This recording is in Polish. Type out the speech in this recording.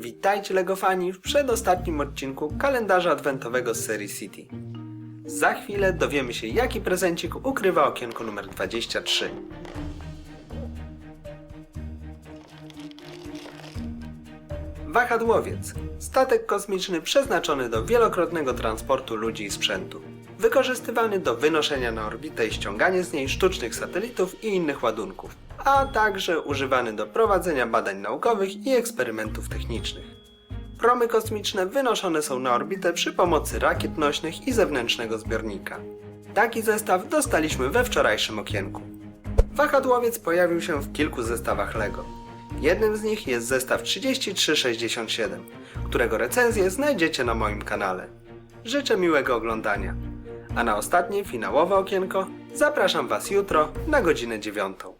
Witajcie LEGO fani w przedostatnim odcinku kalendarza adwentowego z serii City. Za chwilę dowiemy się jaki prezencik ukrywa okienko numer 23. Wahadłowiec. Statek kosmiczny przeznaczony do wielokrotnego transportu ludzi i sprzętu. Wykorzystywany do wynoszenia na orbitę i ściągania z niej sztucznych satelitów i innych ładunków, a także używany do prowadzenia badań naukowych i eksperymentów technicznych. Promy kosmiczne wynoszone są na orbitę przy pomocy rakiet nośnych i zewnętrznego zbiornika. Taki zestaw dostaliśmy we wczorajszym okienku. Wahadłowiec pojawił się w kilku zestawach LEGO. Jednym z nich jest zestaw 3367, którego recenzję znajdziecie na moim kanale. Życzę miłego oglądania. A na ostatnie finałowe okienko zapraszam Was jutro na godzinę dziewiątą.